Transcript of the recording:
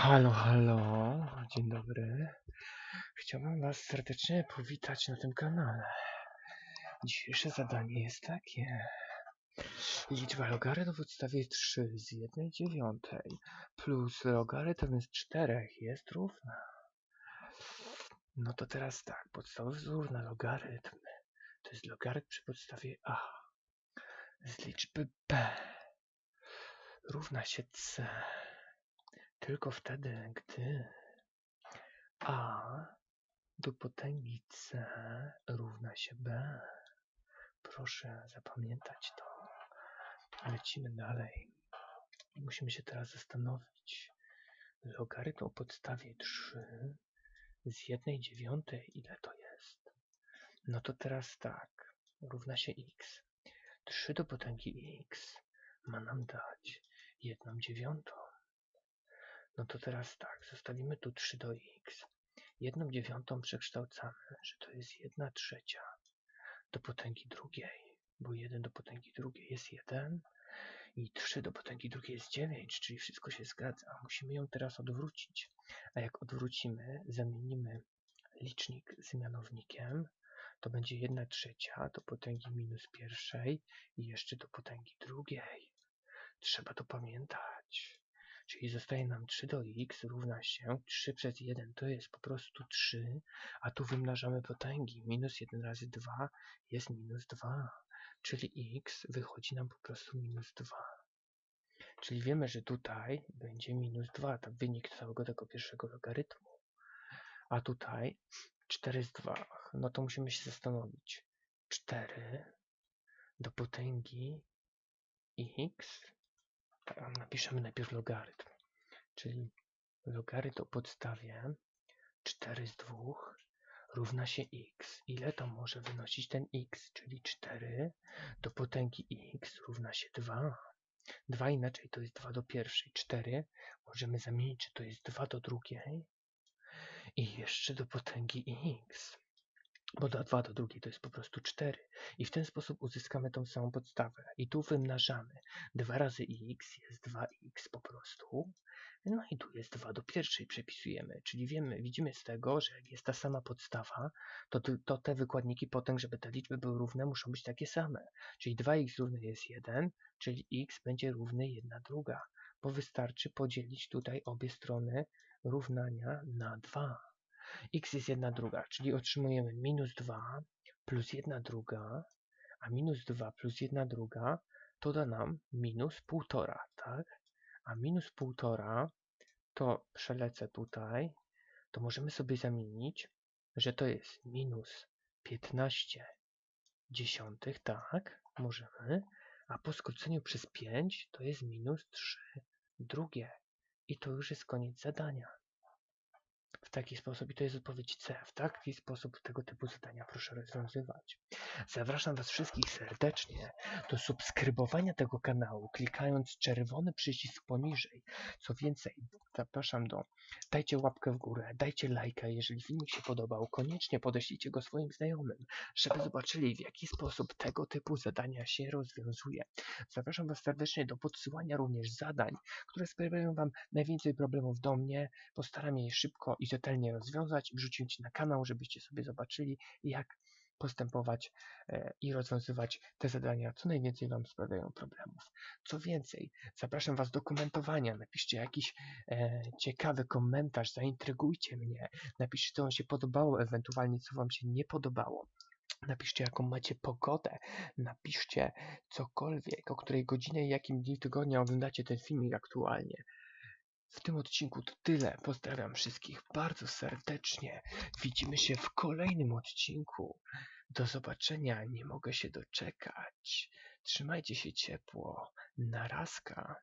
Halo, halo, dzień dobry. Chciałbym Was serdecznie powitać na tym kanale. Dzisiejsze zadanie jest takie. Liczba logarytmów w podstawie 3 z 1 dziewiątej plus logarytm z 4 jest równa. No to teraz tak, podstawowy wzór na logarytm to jest logarytm przy podstawie a z liczby b równa się c tylko wtedy, gdy a do potęgi c równa się b. Proszę zapamiętać to. Lecimy dalej. Musimy się teraz zastanowić. Logarytm o podstawie 3 z 1 dziewiątej, ile to jest? No to teraz tak, równa się x. 3 do potęgi x ma nam dać 1 dziewiątą. No to teraz tak, zostawimy tu 3 do x. Jedną dziewiątą przekształcamy, że to jest 1 trzecia do potęgi drugiej, bo 1 do potęgi drugiej jest 1 i 3 do potęgi drugiej jest 9, czyli wszystko się zgadza. Musimy ją teraz odwrócić. A jak odwrócimy, zamienimy licznik z mianownikiem, to będzie 1 trzecia do potęgi minus pierwszej i jeszcze do potęgi drugiej. Trzeba to pamiętać. Czyli zostaje nam 3 do x równa się 3 przez 1 to jest po prostu 3, a tu wymnażamy potęgi. Minus 1 razy 2 jest minus 2, czyli x wychodzi nam po prostu minus 2. Czyli wiemy, że tutaj będzie minus 2, to wynik całego tego pierwszego logarytmu. A tutaj 4 z 2, no to musimy się zastanowić. 4 do potęgi x napiszemy najpierw logarytm, czyli logarytm o podstawie 4 z 2 równa się x. Ile to może wynosić ten x, czyli 4 do potęgi x równa się 2. 2 inaczej to jest 2 do pierwszej. 4 możemy zamienić, że to jest 2 do drugiej i jeszcze do potęgi x bo do 2 do drugiej to jest po prostu 4. I w ten sposób uzyskamy tą samą podstawę. I tu wymnażamy. 2 razy x jest 2x po prostu. No i tu jest 2 do pierwszej przepisujemy. Czyli wiemy, widzimy z tego, że jak jest ta sama podstawa, to, to te wykładniki potem, żeby te liczby były równe, muszą być takie same. Czyli 2x równy jest 1, czyli x będzie równy 1 druga. Bo wystarczy podzielić tutaj obie strony równania na 2 x jest jedna druga, czyli otrzymujemy minus 2 plus jedna druga, a minus 2 plus jedna druga to da nam minus półtora, tak? A minus półtora to przelecę tutaj, to możemy sobie zamienić, że to jest minus 15 dziesiątych, tak? Możemy. A po skróceniu przez 5 to jest minus 3 drugie. I to już jest koniec zadania w taki sposób i to jest odpowiedź C. W taki sposób tego typu zadania proszę rozwiązywać. Zapraszam Was wszystkich serdecznie do subskrybowania tego kanału, klikając czerwony przycisk poniżej. Co więcej, zapraszam do dajcie łapkę w górę, dajcie lajka, jeżeli filmik się podobał. Koniecznie podeślijcie go swoim znajomym, żeby zobaczyli w jaki sposób tego typu zadania się rozwiązuje. Zapraszam Was serdecznie do podsyłania również zadań, które sprawiają Wam najwięcej problemów do mnie. Postaram je szybko i rzetelnie rozwiązać i wrzucić na kanał, żebyście sobie zobaczyli, jak postępować e, i rozwiązywać te zadania, co najwięcej Wam sprawiają problemów. Co więcej, zapraszam Was do komentowania. Napiszcie jakiś e, ciekawy komentarz, zaintrygujcie mnie. Napiszcie, co Wam się podobało, ewentualnie co Wam się nie podobało. Napiszcie, jaką macie pogodę. Napiszcie cokolwiek, o której godzinie i jakim dniu tygodnia oglądacie ten filmik aktualnie. W tym odcinku to tyle. Pozdrawiam wszystkich bardzo serdecznie. Widzimy się w kolejnym odcinku. Do zobaczenia. Nie mogę się doczekać. Trzymajcie się ciepło. Narazka.